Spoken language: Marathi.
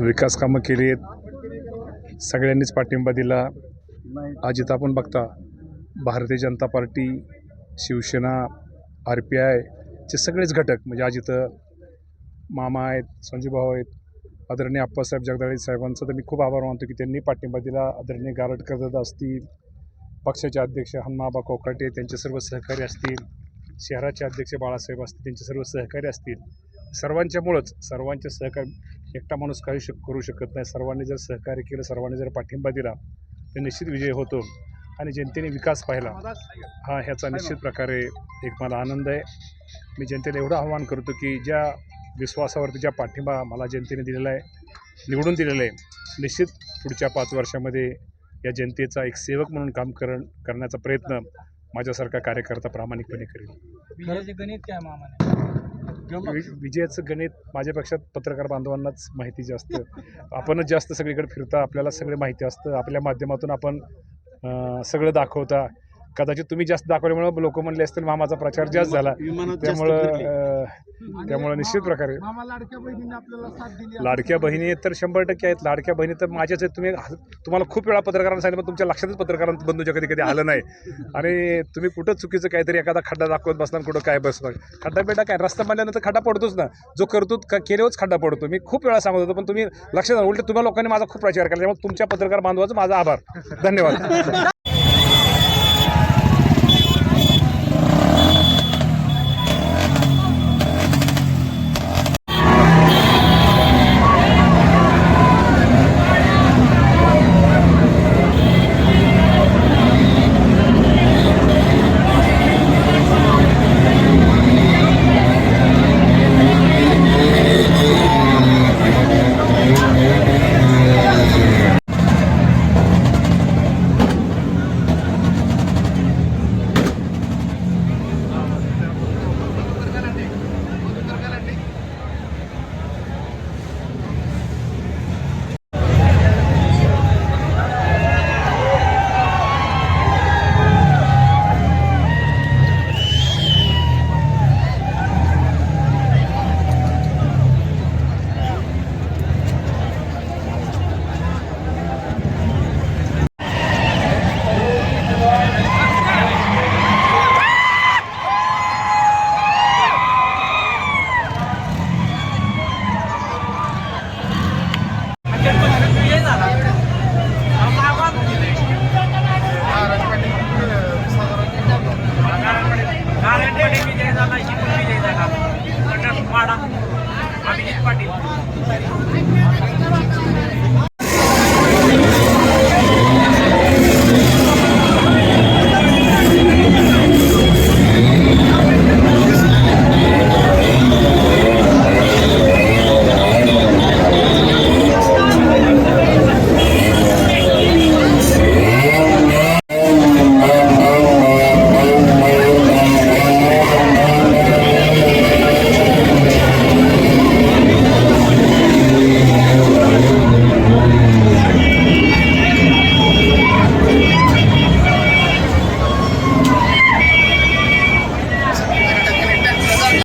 विकास कामं केली आहेत. सगळ्यांनीच पाठिंबा दिला. आज इथं आपण बघता भारतीय जनता पार्टी शिवसेना आर पी आयचे सगळेच घटक म्हणजे आज इथं मामा आहेत संजूभाऊ आहेत आदरणीय आप्पासाहेब जगदाळे साहेबांचा तर मी खूप आभार मानतो की त्यांनी पाठिंबा दिला. आदरणीय गारटकर दादा असतील पक्षाचे अध्यक्ष हनुमाबा कोकाटे त्यांचे सर्व सहकारी असतील शहराचे अध्यक्ष बाळासाहेब असतील त्यांचे सर्व सहकारी असतील. सर्वांच्यामुळंच सर्वांचे सहकार्य एकटा माणूस काही शक करू शकत नाही. सर्वांनी जर सहकार्य केलं सर्वांनी जर पाठिंबा दिला तर निश्चित विजय होतो. आणि जनतेने विकास पाहिला. हा ह्याचा निश्चित प्रकारे एक मला आनंद आहे. मी जनतेला एवढं आव्हान करतो की ज्या विश्वासावरती ज्या पाठिंबा मला जनतेने दिलेला आहे निवडून दिलेला आहे निश्चित पुढच्या पाच वर्षामध्ये या जनतेचा एक सेवक म्हणून काम कर करण्याचा प्रयत्न माझ्यासारखा कार्यकर्ता प्रामाणिकपणे करेल. गणित काय मामाने? विजयाचं गणित माझ्यापेक्षा पत्रकार बांधवांनाच माहिती जास्त. आपणच जास्त सगळीकडे फिरता आपल्याला सगळे माहिती असतं. आपल्या माध्यमातून आपण सगळं दाखवता. कदाचित तुम्ही जास्त दाखवल्यामुळं लोक म्हणले असतील मामाचा प्रचार जास्त झाला. त्यामुळं त्यामुळं निश्चित प्रकारे. मामा लाडक्या बहिणीने आपल्याला साथ दिली लाडक्या बहिणी तर शंभर टक्के आहेत. लाडक्या बहिणी तर माझ्याच आहेत. तुम्ही तुम्हाला खूप वेळा पत्रकारांना सांगितलं पण तुमच्या लक्षातच पत्रकारांत बंधूच्या कधी कधी आलं नाही. आणि तुम्ही कुठं चुकीचं काहीतरी एखादा खड्डा दाखवत बसणार कुठं काय बसणार खड्डा बेटा काय? रस्ता बांधल्यानंतर खड्डा पडतोच ना. जो करतो का केल्यावरच खड्डा पडतो. मी खूप वेळा सांगत होतो पण तुम्ही लक्षात उलट तुम्हाला लोकांनी माझा खूप प्रचार केला. त्यामुळे तुमच्या पत्रकार बांधवाचा माझा आभार. धन्यवाद. नारायणपणे विजय झाला शिकून विजय झाला पठाणपाडा पाटील.